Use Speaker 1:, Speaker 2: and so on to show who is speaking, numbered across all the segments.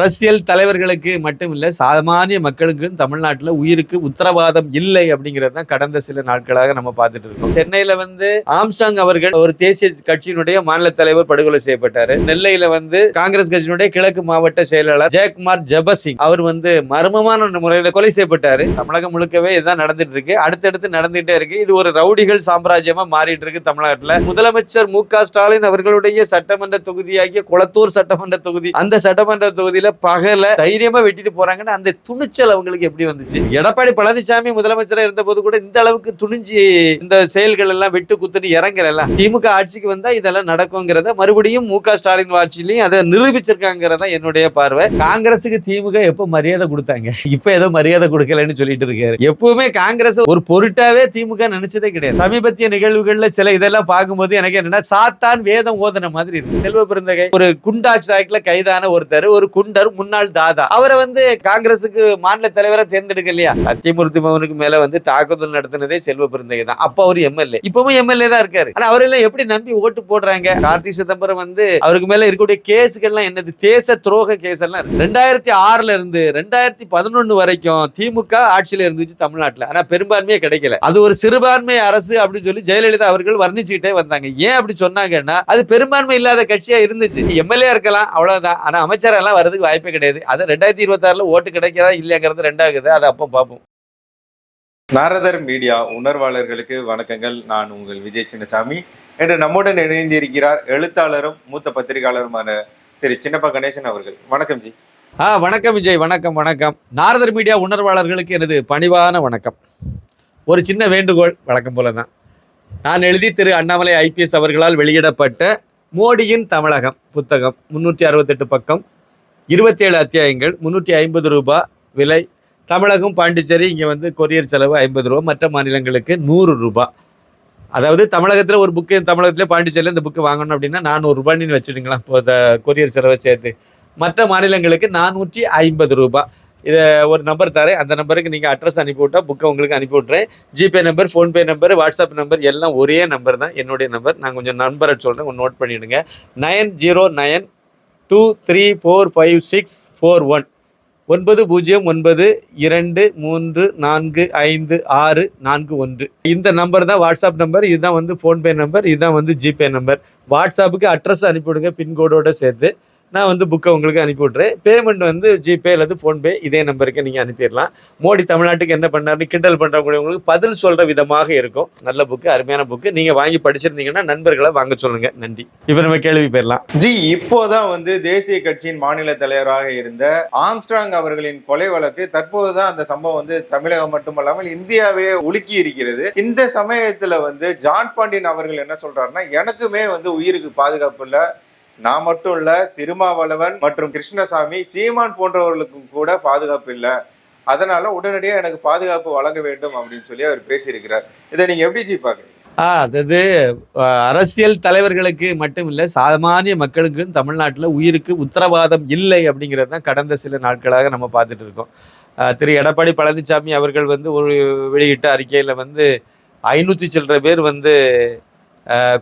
Speaker 1: அரசியல் தலைவர்களுக்கு மட்டும் இல்லை சாமானிய மக்களுக்கும் தமிழ்நாட்டில் உயிருக்கு உத்தரவாதம் இல்லை அப்படிங்கிறது தான் கடந்த சில நாட்களாக நம்ம பார்த்துட்டு இருக்கோம். சென்னையில் வந்து ஆம்ஸ்டாங் அவர்கள் ஒரு தேசிய கட்சியினுடைய மாநில தலைவர் படுகொலை செய்யப்பட்டார். நெல்லையில வந்து காங்கிரஸ் கட்சியினுடைய கிழக்கு மாவட்ட செயலாளர் ஜெயக்குமார் ஜபசிங் அவர் வந்து மர்மமான முறையில் கொலை செய்யப்பட்டார். தமிழகம் முழுக்கவே இதுதான் நடந்துட்டு இருக்கு. அடுத்தடுத்து நடந்துகிட்டே இருக்கு. இது ஒரு ரவுடிகள் சாம்ராஜ்யமா மாறிட்டு இருக்கு தமிழ்நாட்டில். முதலமைச்சர் மு ஸ்டாலின் அவர்களுடைய சட்டமன்ற தொகுதியாகிய குளத்தூர் சட்டமன்ற தொகுதி அந்த சட்டமன்ற தொகுதியில் பகல தைரியமா வெட்டிட்டு போறாங்கன்னா அந்த துணிச்சல் அவங்களுக்கு எப்படி வந்துச்சு? எடப்பாடி பழனிசாமி முதலமைச்சரா இருந்த போது கூட இந்த அளவுக்கு துணிஞ்சு இந்த செயல்கள் எல்லாம் வெட்டு குத்துட்டு எல்லாம் திமுக ஆட்சிக்கு வந்தா இதெல்லாம் நடக்குங்கிறத மறுபடியும் மு க ஸ்டாலின் ஆட்சியிலையும் அதை நிரூபிச்சிருக்காங்கிறதா என்னுடைய பார்வை. காங்கிரஸுக்கு திமுக எப்ப மரியாதை கொடுத்தாங்க? இப்ப ஏதோ மரியாதை கொடுக்கலன்னு சொல்லிட்டு இருக்காரு. எப்பவுமே காங்கிரஸ் ஒரு பொருட்டாவே திமுக நினைச்சதே கிடையாது. சமீபத்திய நிகழ்வுகள்ல சில இதெல்லாம் பார்க்கும்போது எனக்கு என்னன்னா சாத்தான் வேதம் ஓதன மாதிரி இருக்கு. செல்வ பிறந்தகை ஒரு குண்டாக்ஸ் ஆக்ட்ல கைதான ஒருத்தர் ஒரு குண்டர் முன்னாள் தாதா. அவரை வந்து காங்கிரஸுக்கு மாநில தலைவரை தேர்ந்தெடுக்க இல்லையா? சத்தியமூர்த்தி மகனுக்கு மேல வந்து தாக்குதல் நடத்தினதே செல்வ பிறந்தகை தான். அப்ப அவர் எம்எல்ஏ. இப்பவும் எம்எல்ஏ தான் இருக்காரு. ஆனா அவரெல்லாம் எப்படி நம்பி ஓட்டு போடுறாங்க? கார்த்தி சிதம்பரம் வந்து அவருக்கு மேல இருக்கக்கூடிய கேஸுகள்லாம் என்னது? தேச துரோக கேஸ் எல்லாம் இருக்கு. ரெண்டாயிரத்தி ஆறுல இருந்து ரெண்டாயிரத்தி பதினொன்னு வரைக்கும் திமுக ஆட்சியில இருந்துச்சு தமிழ்நாட்டுல. ஆனா பெரும்பான்மையே கிடைக்கல. அது ஒரு சிறுபான்மை அரசு அப்படின்னு சொல்லி ஜெயலலிதா அவர்கள் வர்ணிச்சுக்கிட்டே வந்தாங்க. ஏன் அப்படி சொன்னாங்கன்னா அது பெரும்பான்மை இல்லாத கட்சியா இருந்துச்சு. எம்எல்ஏ இருக்கலாம் அவ்வளவுதான். ஆனா அமைச்சர் எல்லாம் வரதுக்கு வாய்ப்பே கிடையாது. அது ரெண்டாயிரத்தி இருபத்தாறுல ஓட்டு கிடைக்காதா இல்லையாங்கிறது ரெண்டாகுது. அதை அப்போ பார்ப்போம்.
Speaker 2: நாரதர் மீடியா உணர்வாளர்களுக்கு வணக்கங்கள். நான் உங்கள் விஜய் சின்னசாமி. இன்று நம்முடன் இணைந்திருக்கிறார் எழுத்தாளரும் மூத்த பத்திரிகையாளருமான திரு சின்னப்பா கணேசன் அவர்கள். வணக்கம் ஜி.
Speaker 1: ஆ வணக்கம் விஜய். வணக்கம் வணக்கம். நாரதர் மீடியா உணர்வாளர்களுக்கு எனது பணிவான வணக்கம். ஒரு சின்ன வேண்டுகோள் வழக்கம் போல தான் நான் எழுதி திரு அண்ணாமலை ஐபிஎஸ் அவர்களால் வெளியிடப்பட்ட மோடியின் தமிழகம் புத்தகம் முந்நூற்றி அறுபத்தெட்டு பக்கம். இருபத்தேழு அத்தியாயங்கள் முந்நூற்றி ஐம்பது ரூபாய் விலை. தமிழகம் பாண்டிச்சேரி இங்கே வந்து கொரியர் செலவு ஐம்பது ரூபா. மற்ற மாநிலங்களுக்கு நூறு ரூபா. அதாவது தமிழகத்தில் ஒரு புக்கு தமிழகத்தில் பாண்டிச்சேரியில் இந்த புக்கு வாங்கணும் அப்படின்னா நானூறுரூபான்னு வச்சுடுங்களேன். இப்போ கொரியர் செலவை சேர்த்து. மற்ற மாநிலங்களுக்கு நானூற்றி ஐம்பது ரூபா. இதை ஒரு நம்பர் தரேன். அந்த நம்பருக்கு நீங்கள் அட்ரஸ் அனுப்பிவிட்டால் புக்கை உங்களுக்கு அனுப்பி விட்றேன் GPay number PhonePe number WhatsApp number எல்லாம் ஒரே நம்பர் தான். என்னுடைய நம்பர் நான் கொஞ்சம் நம்பரை சொல்கிறேன் கொஞ்சம் நோட் பண்ணிவிடுங்க nine zero nine two three four five six four one ஒன்பது பூஜ்ஜியம் ஒன்பது இரண்டு மூன்று நான்கு ஐந்து ஆறு நான்கு ஒன்று. இந்த நம்பர் தான் வாட்ஸ்அப் நம்பர் இதுதான் வந்து ஃபோன்பே நம்பர் இதுதான் வந்து ஜிபே நம்பர் வாட்ஸ்அப்புக்கு அட்ரஸ் அனுப்பிவிடுங்க பின்கோடோடு சேர்த்து. நான் வந்து புக்கை உங்களுக்கு அனுப்பி விட்றேன் பேமெண்ட் வந்து ஜிபே அல்லது ஃபோன்பே இதே நம்பருக்கு நீங்கள் அனுப்பிடலாம். மோடி தமிழ்நாட்டுக்கு என்ன பண்ணார்னு கிண்டல் பண்ணுறவங்களுக்கு பதில் சொல்கிற விதமாக இருக்கும். நல்ல புக்கு அருமையான புக்கு நீங்கள் வாங்கி படிச்சிருந்தீங்கன்னா நண்பர்களை வாங்க சொல்லுங்கள் நன்றி. இப்போ நம்ம கேள்வி போயிடலாம்.
Speaker 2: ஜி இப்போதான் வந்து தேசிய கட்சியின் மாநில தலைவராக இருந்த ஆம்ஸ்ட்ராங் அவர்களின் கொலை வழக்கு தற்போது தான் அந்த சம்பவம் வந்து தமிழகம் மட்டுமல்லாமல் இந்தியாவே உலுக்கி இருக்கிறது. இந்த சமயத்தில் வந்து ஜான் பாண்டியன் அவர்கள் என்ன சொல்றாருன்னா எனக்குமே வந்து உயிருக்கு பாதுகாப்பு இல்லை. நான் மட்டும் இல்ல திருமாவளவன் மற்றும் கிருஷ்ணசாமி சீமான் போன்றவர்களுக்கும் கூட பாதுகாப்பு இல்லை. அதனால உடனடியாக எனக்கு பாதுகாப்பு வழங்க வேண்டும் அப்படின்னு சொல்லி அவர் பேசியிருக்கிறார். இதை நீங்க எப்படி ஜி பாக்குறீங்க?
Speaker 1: ஆ அதாவது அரசியல் தலைவர்களுக்கு மட்டும் இல்லை சாமானிய மக்களுக்கும் தமிழ்நாட்டில் உயிருக்கு உத்தரவாதம் இல்லை அப்படிங்கிறது தான் கடந்த சில நாட்களாக நம்ம பார்த்துட்டு இருக்கோம். திரு எடப்பாடி பழனிசாமி அவர்கள் வந்து ஒரு வெளியிட்ட அறிக்கையில் வந்து ஐநூற்றி சில்லற பேர் வந்து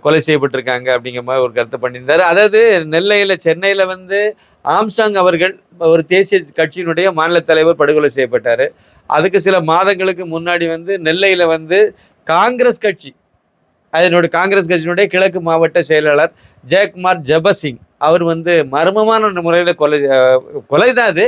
Speaker 1: கொலை செய்யப்பட்டிருக்காங்க அப்படிங்கிற மாதிரி ஒரு கருத்தை பண்ணியிருந்தார். அதாவது நெல்லையில் சென்னையில் வந்து ஆம்ஸ்டாங் அவர்கள் ஒரு தேசிய கட்சியினுடைய மாநில தலைவர் படுகொலை செய்யப்பட்டார். அதுக்கு சில மாதங்களுக்கு முன்னாடி வந்து நெல்லையில் வந்து காங்கிரஸ் கட்சி அதனுடைய காங்கிரஸ் கட்சியினுடைய கிழக்கு மாவட்ட செயலாளர் ஜெயக்குமார் ஜபசிங் அவர் வந்து மர்மமான முறையில் கொலை கொலை தான் அது.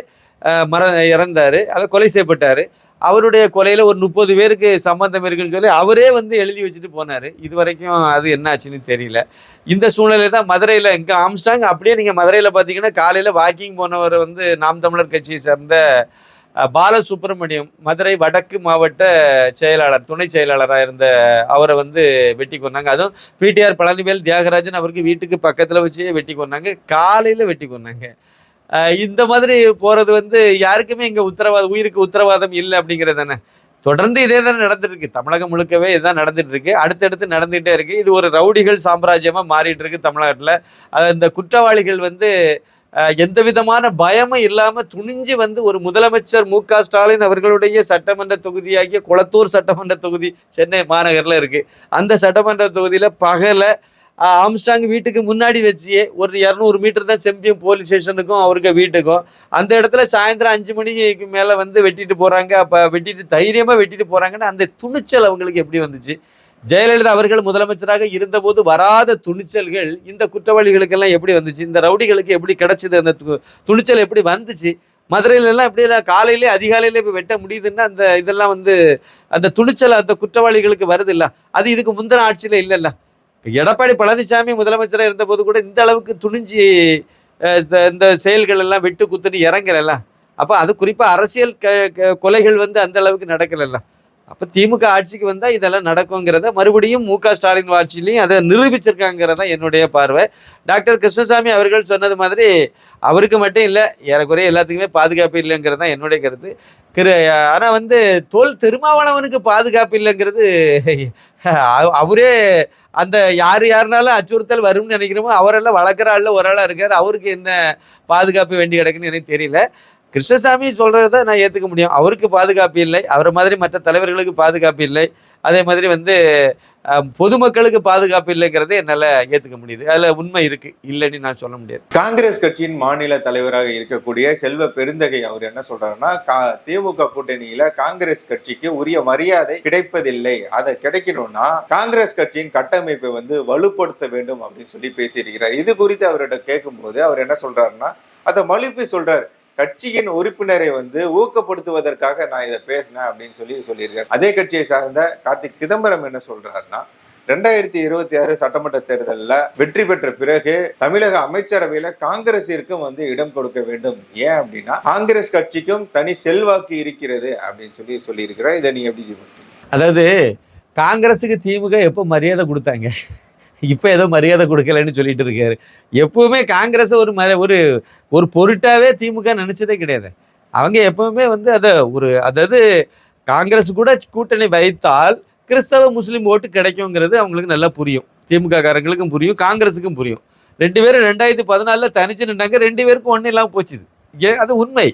Speaker 1: மர இறந்தார். அதை கொலை செய்யப்பட்டார். அவருடைய கொலையில் ஒரு முப்பது பேருக்கு சம்பந்தம் இருக்குன்னு சொல்லி அவரே வந்து எழுதி வச்சுட்டு போனார். இது வரைக்கும் அது என்ன ஆச்சுன்னு தெரியல. இந்த சூழ்நிலை தான் மதுரையில் இங்கே ஆம்ஸ்டாங் அப்படியே நீங்கள் மதுரையில் பார்த்தீங்கன்னா காலையில் வாக்கிங் போனவர் வந்து நாம் தமிழர் கட்சியை சேர்ந்த பாலசுப்ரமணியம் மதுரை வடக்கு மாவட்ட செயலாளர் துணை செயலாளராக இருந்த அவரை வந்து வெட்டி கொன்னாங்க. அதுவும் பிடிஆர் பழனிவேல் தியாகராஜன் அவருக்கு வீட்டுக்கு பக்கத்தில் வச்சே வெட்டி கொண்டாங்க காலையில் வெட்டி கொன்னாங்க. இந்த மாதிரி போகிறது வந்து யாருக்குமே இங்கே உத்தரவாதம் உயிருக்கு உத்தரவாதம் இல்லை அப்படிங்கிறது தானே. தொடர்ந்து இதே தானே நடந்துட்டுருக்கு. தமிழகம் முழுக்கவே இதுதான் நடந்துட்டு அடுத்தடுத்து நடந்துகிட்டே இருக்குது இது ஒரு ரவுடிகள் சாம்ராஜ்யமாக மாறிட்டு இருக்கு தமிழ்நாட்டில் இந்த குற்றவாளிகள் வந்து எந்த விதமான பயமும் இல்லாமல் துணிஞ்சு வந்து ஒரு முதலமைச்சர் மு க ஸ்டாலின் அவர்களுடைய சட்டமன்ற தொகுதியாகிய குளத்தூர் சட்டமன்ற தொகுதி சென்னை மாநகரில் இருக்குது அந்த சட்டமன்ற தொகுதியில் பகல ஆம்ஸ்டாங் வீட்டுக்கு முன்னாடி வச்சு ஒரு இரநூறு மீட்டர் தான் செம்பியம் போலீஸ் ஸ்டேஷனுக்கும் அவருக்கு வீட்டுக்கும். அந்த இடத்துல சாயந்தரம் அஞ்சு மணிக்கு மேலே வந்து வெட்டிட்டு போகிறாங்க அப்போ வெட்டிட்டு தைரியமாக வெட்டிட்டு போகிறாங்கன்னா அந்த துணிச்சல் அவங்களுக்கு எப்படி வந்துச்சு? ஜெயலலிதா அவர்கள் முதலமைச்சராக இருந்தபோது வராத துணிச்சல்கள் இந்த குற்றவாளிகளுக்கெல்லாம் எப்படி வந்துச்சு? இந்த ரவுடிகளுக்கு எப்படி கிடைச்சது? அந்த து- துணிச்சல் எப்படி வந்துச்சு? மதுரையிலெல்லாம் எப்படி எல்லாம் காலையிலே அதிகாலையிலே இப்போ வெட்ட முடியுதுன்னா அந்த இதெல்லாம் வந்து அந்த துணிச்சல் அந்த குற்றவாளிகளுக்கு வருது இல்லை அது இதுக்கு முந்தின ஆட்சியில் இல்லைல்ல? எடப்பாடி பழனிசாமி முதலமைச்சராக இருந்தபோது கூட இந்த அளவுக்கு துணிஞ்சு இந்த- செயல்கள் எல்லாம் வெட்டு குத்துன்னு இறங்கலல்ல. அப்போ அது குறிப்பாக அரசியல் க க- கொலைகள் வந்து அந்த அளவுக்கு நடக்கலல்ல. அப்போ திமுக ஆட்சிக்கு வந்தால் இதெல்லாம் நடக்குங்கிறத மறுபடியும் மு க ஸ்டாலின் ஆட்சியிலையும் அதை நிரூபிச்சிருக்காங்கிறத என்னுடைய பார்வை. டாக்டர் கிருஷ்ணசாமி அவர்கள் சொன்னது மாதிரி அவருக்கு மட்டும் இல்லை ஏறக்குறைய எல்லாத்துக்குமே பாதுகாப்பு இல்லைங்கிறது தான் என்னுடைய கருத்து. கிரு ஆனால் வந்து தோல் திருமாவளவனுக்கு பாதுகாப்பு இல்லைங்கிறது அவரே அந்த யார் யாருனாலும் அச்சுறுத்தல் வரும்னு நினைக்கிறோமோ அவரெல்லாம் வளர்க்குற ஆளில் ஒரு ஆளாக இருக்கார். அவருக்கு என்ன பாதுகாப்பு வேண்டி கிடக்குன்னு எனக்கு தெரியல. கிருஷ்ணசாமி சொல்கிறத நான் ஏற்றுக்க முடியும். அவருக்கு பாதுகாப்பு இல்லை. அவரை மாதிரி மற்ற தலைவர்களுக்கு பாதுகாப்பு இல்லை. அதே மாதிரி வந்து பொதுமக்களுக்கு பாதுகாப்பு இல்லைங்கிறத என்னால் ஏற்றுக்க முடியுது. அதில் உண்மை இருக்குது இல்லைன்னு நான் சொல்ல முடியாது.
Speaker 2: காங்கிரஸ் கட்சியின் மாநில தலைவராக இருக்கக்கூடிய செல்வ பெருந்தகை அவர் என்ன சொல்கிறாருன்னா கா- திமுக கூட்டணியில் காங்கிரஸ் கட்சிக்கு உரிய மரியாதை கிடைப்பதில்லை. அதை கிடைக்கணும்னா காங்கிரஸ் கட்சியின் கட்டமைப்பை வந்து வலுப்படுத்த வேண்டும் அப்படின்னு சொல்லி பேசியிருக்கிறார். இது குறித்து அவர்கிட்ட கேட்கும்போது அவர் என்ன சொல்கிறாருன்னா அதை மழுப்பி சொல்கிறார் கட்சியின் உறுப்பினரை வந்து ஊக்கப்படுத்துவதற்காக நான் இதை பேசினேன் அப்படின்னு சொல்லி சொல்லியிருக்காரு. அதே கட்சியை சார்ந்த கார்த்திக் சிதம்பரம் என்ன சொல்றாருன்னா ரெண்டாயிரத்தி இருபத்தி ஆறு சட்டமன்ற தேர்தலில் வெற்றி பெற்ற பிறகு தமிழக அமைச்சரவையில காங்கிரசிற்கும் வந்து இடம் கொடுக்க வேண்டும். ஏன் அப்படின்னா காங்கிரஸ் கட்சிக்கும் தனி செல்வாக்கு இருக்கிறது அப்படின்னு சொல்லி சொல்லியிருக்கிறார். இதை நீங்க எப்படி சொல்றீங்க
Speaker 1: அதாவது காங்கிரஸுக்கு திமுக எப்போ மரியாதை கொடுத்தாங்க? இப்போ ஏதோ மரியாதை கொடுக்கலன்னு சொல்லிட்டு இருக்காரு. எப்பவுமே காங்கிரஸ் ஒரு ம ஒரு ஒரு பொருட்டாவே திமுக நினச்சதே கிடையாது. அவங்க எப்பவுமே வந்து அதை ஒரு அதாவது காங்கிரஸ் கூட கூட்டணி வைத்தால் கிறிஸ்தவ முஸ்லீம் ஓட்டு கிடைக்குங்கிறது அவங்களுக்கு நல்லா புரியும். திமுக காரங்களுக்கும் புரியும் காங்கிரஸுக்கும் புரியும். ரெண்டு பேரும் ரெண்டாயிரத்தி பதினாலில் தனிச்சு நின்றாங்க ரெண்டு பேருக்கும் ஒன்றும் இல்லாமல் போச்சுது. ஏ அது உண்மை.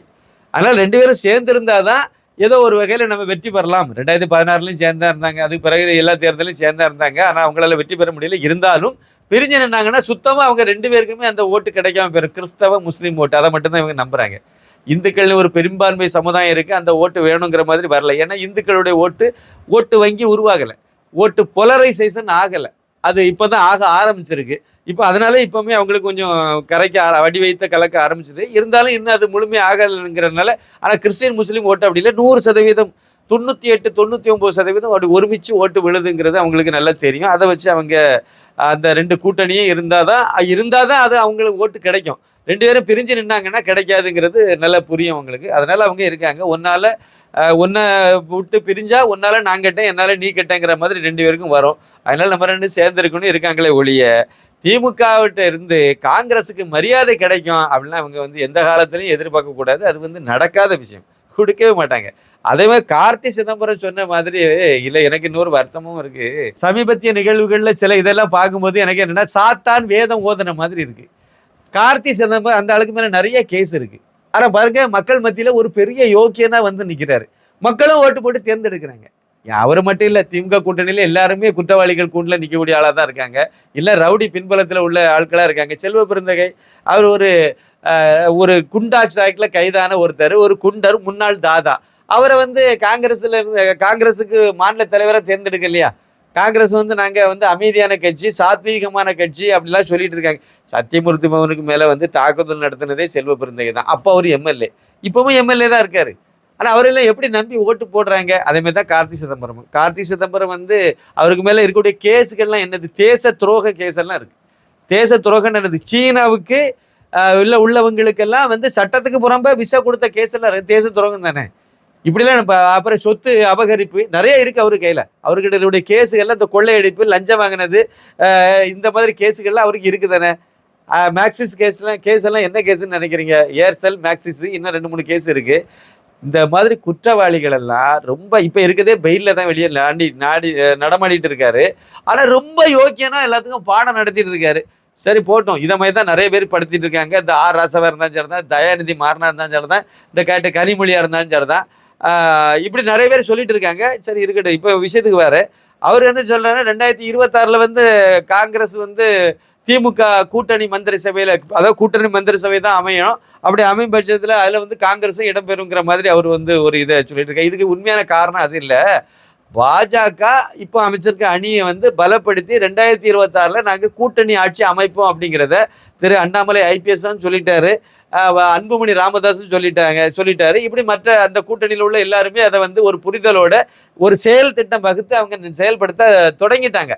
Speaker 1: ஆனால் ரெண்டு பேரும் சேர்ந்திருந்தாதான் ஏதோ ஒரு வகையில் நம்ம வெற்றி பெறலாம். ரெண்டாயிரத்தி பதினாறுலையும் சேர்ந்தா இருந்தாங்க. அதுக்கு பிறகு எல்லா தேர்தலையும் சேர்ந்தா இருந்தாங்க. ஆனால் அவங்களால வெற்றி பெற முடியல. இருந்தாலும் பிரிஞ்சு நின்னாங்கன்னா சுத்தமாக அவங்க ரெண்டு பேருக்குமே அந்த ஓட்டு கிடைக்காம போயிடும் கிறிஸ்தவ முஸ்லீம் ஓட்டு. அதை மட்டும்தான் இவங்க நம்புறாங்க. இந்துக்கள்னு ஒரு பெரும்பான்மை சமுதாயம் இருக்குது அந்த ஓட்டு வேணுங்கிற மாதிரி வரல. ஏன்னா இந்துக்களுடைய ஓட்டு ஓட்டு வங்கி உருவாகலை. ஓட்டு பொலரைசேஷன் ஆகலை. அது இப்போ தான் ஆக ஆரம்பிச்சிருக்கு. இப்போ அதனால இப்போவுமே அவங்களுக்கு கொஞ்சம் கரைக்க ஆர- வடி வைத்த கலக்க ஆரம்பிச்சது. இருந்தாலும் இன்னும் அது முழுமையாக ஆகலைங்கிறதுனால ஆனால் கிறிஸ்டின் முஸ்லீம் ஓட்டு அப்படி இல்லை. நூறு சதவீதம் தொண்ணூற்றி எட்டு தொண்ணூற்றி ஒம்பது சதவீதம் அப்படி ஒருமிச்சு ஓட்டு விழுதுங்கிறது அவங்களுக்கு நல்லா தெரியும். அதை வச்சு அவங்க அந்த ரெண்டு கூட்டணியும் இருந்தால் தான் இருந்தால் தான் அது அவங்களுக்கு ஓட்டு கிடைக்கும். ரெண்டு பேரும் பிரிஞ்சு நின்னாங்கன்னா கிடைக்காதுங்கிறது நல்லா புரியும் அவங்களுக்கு அதனால அவங்க இருக்காங்க. ஒன்னால ஒன்றை விட்டு பிரிஞ்சா ஒன்னால நான் கட்டேன் என்னால் நீ கட்டேங்கிற மாதிரி ரெண்டு பேருக்கும் வரும். அதனால நம்ம ரெண்டு சேர்ந்துருக்கணும் இருக்காங்களே ஒழிய திமுகவிட்ட இருந்து காங்கிரஸுக்கு மரியாதை கிடைக்கும் அப்படின்னா அவங்க வந்து எந்த காலத்துலையும் எதிர்பார்க்க கூடாது. அது வந்து நடக்காத விஷயம். கொடுக்கவே மாட்டாங்க. அதே மாதிரி கார்த்தி சிதம்பரம் சொன்ன மாதிரி இல்லை எனக்கு இன்னொரு வருத்தமும் இருக்கு. சமீபத்திய நிகழ்வுகளில் சில இதெல்லாம் பார்க்கும்போது எனக்கு என்னன்னா சாத்தான் வேதம் ஓதுன மாதிரி இருக்கு. கார்த்தி சிதம்பரம் அந்த ஆளுக்கு மேலே நிறைய கேஸ் இருக்குது ஆனால் பாருங்க மக்கள் மத்தியில் ஒரு பெரிய யோக்கியனாக வந்து நிற்கிறாரு மக்களும் ஓட்டு போட்டு தேர்ந்தெடுக்கிறாங்க. அவர் மட்டும் இல்லை திமுக கூட்டணியில் எல்லாருமே குற்றவாளிகள் கூண்டில் நிற்கக்கூடிய ஆளாக தான் இருக்காங்க. இல்லை ரவுடி பின்பலத்தில் உள்ள ஆட்களாக இருக்காங்க. செல்வ பெருந்தகை அவர் ஒரு ஒரு குண்டாக்ஸ் ஆக்டில் கைதான ஒருத்தர் ஒரு குண்டர் முன்னாள் தாதா. அவரை வந்து காங்கிரஸில் இருந்து காங்கிரஸுக்கு மாநில தேர்ந்தெடுக்க இல்லையா காங்கிரஸ் வந்து நாங்கள் வந்து அமைதியான கட்சி சாத்வீகமான கட்சி அப்படிலாம் சொல்லிட்டு இருக்காங்க. சத்தியமூர்த்தி பவனுக்கு மேலே வந்து தாக்குதல் நடத்தினதே செல்வ பெருந்தகை தான். அப்போ அவர் எம்எல்ஏ இப்போவும் எம்எல்ஏ தான் இருக்கார். ஆனால் அவரெல்லாம் எப்படி நம்பி ஓட்டு போடுறாங்க? அதே தான் கார்த்தி சிதம்பரம் கார்த்தி சிதம்பரம் வந்து அவருக்கு மேலே இருக்கக்கூடிய கேஸுகள்லாம் என்னது? தேச துரோக கேஸெல்லாம் இருக்குது தேச துரோகம் என்னது? சீனாவுக்கு ஆஹ், உள்ள உள்ளவங்களுக்கெல்லாம் வந்து சட்டத்துக்கு புறம்ப விசா கொடுத்த கேஸ் எல்லாம் தேச துரோகம் தானே? இப்படிலாம் நம்ம அப்புறம் சொத்து அபகரிப்பு நிறைய இருக்குது அவர் கையில். அவர்கிட்ட கேஸுகள்லாம் இந்த கொள்ளையடிப்பு லஞ்சம் வாங்கினது இந்த மாதிரி கேஸுகள்லாம் அவருக்கு இருக்குதானே? மேக்சிஸ் கேஸ்லாம் கேஸ் எல்லாம் என்ன கேஸுன்னு நினைக்கிறீங்க? ஏர்செல் மேக்சிஸ் இன்னும் ரெண்டு மூணு கேஸ் இருக்குது இந்த மாதிரி குற்றவாளிகள் எல்லாம் ரொம்ப இப்போ இருக்கதே பெயில்ல தான் வெளியே நாடி நாடி நடமாடிட்டு இருக்காரு. ஆனால் ரொம்ப யோக்கியனா எல்லாத்துக்கும் பாடம் நடத்திட்டு இருக்காரு. சரி போட்டோம். இதை மாதிரி தான் நிறைய பேர் படுத்திட்டு இருக்காங்க. இந்த ஆர் ராசவா இருந்தாலும் சரி தான் தயாநிதி மாறனா இருந்தாலும் சரி தான் இந்த கேட்டு கனிமொழியாக இருந்தாலும் சரி தான் இப்படி நிறைய பேர் சொல்லிட்டு இருக்காங்க. சரி இருக்கட்டும். இப்போ விஷயத்துக்கு வேறு. அவர் என்ன சொல்கிறாரு ரெண்டாயிரத்தி இருபத்தாறுல வந்து காங்கிரஸ் வந்து திமுக கூட்டணி மந்திரி சபையில் அதாவது கூட்டணி மந்திரி சபை தான் அமையும். அப்படி அமையும் பட்சத்தில் அதில் வந்து காங்கிரஸும் இடம்பெறுங்கிற மாதிரி அவர் வந்து ஒரு இதை சொல்லிட்டு இருக்காரு. இதுக்கு உண்மையான காரணம் அது இல்லை. பாஜக இப்போ அமைச்சிருக்க அணியை வந்து பலப்படுத்தி ரெண்டாயிரத்தி இருபத்தாறில் நாங்கள் கூட்டணி ஆட்சி அமைப்போம் அப்படிங்கிறத திரு அண்ணாமலை ஐபிஎஸ் சொல்லிட்டாரு. அன்புமணி ராமதாஸும் சொல்லிட்டாங்க சொல்லிட்டாரு. இப்படி மற்ற அந்த கூட்டணியில் உள்ள எல்லாருமே அதை வந்து ஒரு புரிதலோட ஒரு செயல் திட்டம் வகுத்து அவங்க செயல்படுத்த தொடங்கிட்டாங்க.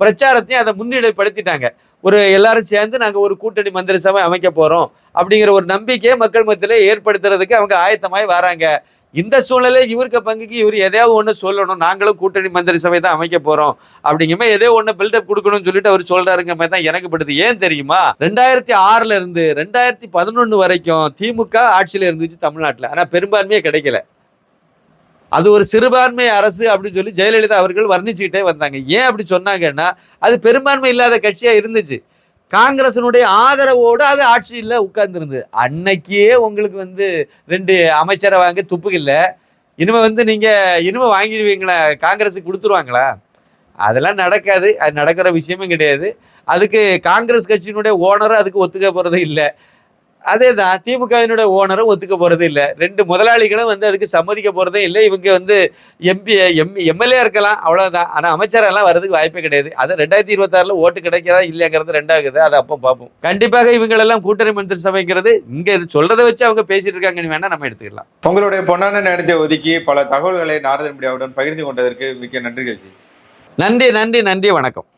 Speaker 1: பிரச்சாரத்தையும் அதை முன்னிலைப்படுத்திட்டாங்க. ஒரு எல்லாரும் சேர்ந்து நாங்கள் ஒரு கூட்டணி மந்திரி சபை அமைக்க போகிறோம் அப்படிங்கிற ஒரு நம்பிக்கையை மக்கள் மத்தியில் ஏற்படுத்துறதுக்கு அவங்க ஆயத்தமாய் வராங்க. இந்த சூழ்நிலை இவருக்கு பங்குக்கு இவர் எதையாவது ஒன்று சொல்லணும். நாங்களும் கூட்டணி மந்திரி சபை தான் அமைக்க போகிறோம் அப்படிங்கிற மாதிரி எதோ ஒன்று பில்டப் கொடுக்கணும்னு சொல்லிட்டு அவர் சொல்கிறாருங்க மாதிரி தான் எனக்கு படுது. ஏன் தெரியுமா? ரெண்டாயிரத்தி ஆறில் இருந்து ரெண்டாயிரத்தி பதினொன்று வரைக்கும் திமுக ஆட்சியில் இருந்துச்சு தமிழ்நாட்டில். ஆனால் பெரும்பான்மையே கிடைக்கல. அது ஒரு சிறுபான்மை அரசு அப்படின்னு சொல்லி ஜெயலலிதா அவர்கள் வர்ணிச்சுக்கிட்டே வந்தாங்க. ஏன் அப்படி சொன்னாங்கன்னா அது பெரும்பான்மை இல்லாத கட்சியாக இருந்துச்சு. காங்கிரசினுடைய ஆதரவோடு அது ஆட்சியில் உட்கார்ந்துருந்தது. அன்னைக்கே உங்களுக்கு வந்து ரெண்டு அமைச்சரை வாங்க துப்பு இல்லை இனிமே வந்து நீங்கள் இனிமே வாங்கிடுவீங்களா? காங்கிரஸுக்கு கொடுத்துருவாங்களா? அதெல்லாம் நடக்காது. அது நடக்கிற விஷயமும் கிடையாது. அதுக்கு காங்கிரஸ் கட்சியினுடைய ஓனரும் அதுக்கு ஒத்துக்க போகிறது இல்லை. அதே தான் திமுகவினுடைய ஓனரும் ஒத்துக்க போகிறது இல்லை. ரெண்டு முதலாளிகளும் வந்து அதுக்கு சம்மதிக்க போகிறதே இல்லை. இவங்க வந்து எம்பி எம் எம்எல்ஏ இருக்கலாம் அவ்வளோதான் ஆனால் அமைச்சரெல்லாம் வரதுக்கு வாய்ப்பே கிடையாது. அது ரெண்டாயிரத்தி இருபத்தாறில் ஓட்டு கிடைக்காதா இல்லைங்கிறது ரெண்டாகுது. அதை அப்போ பார்ப்போம். கண்டிப்பாக இவங்களெல்லாம் கூட்டணி மந்திரி சபைங்கிறது இங்கே இது சொல்கிறத வச்சு அவங்க பேசிட்டு இருக்காங்கன்னு வேணால் நம்ம எடுத்துக்கலாம்.
Speaker 2: உங்களுடைய பொன்னான நேரத்தை ஒதுக்கி பல தகவல்களை நாரதன் மீடியாவுடன் பகிர்ந்து கொண்டதற்கு மிக்க நன்றிகள்
Speaker 1: நன்றி நன்றி நன்றி. வணக்கம்.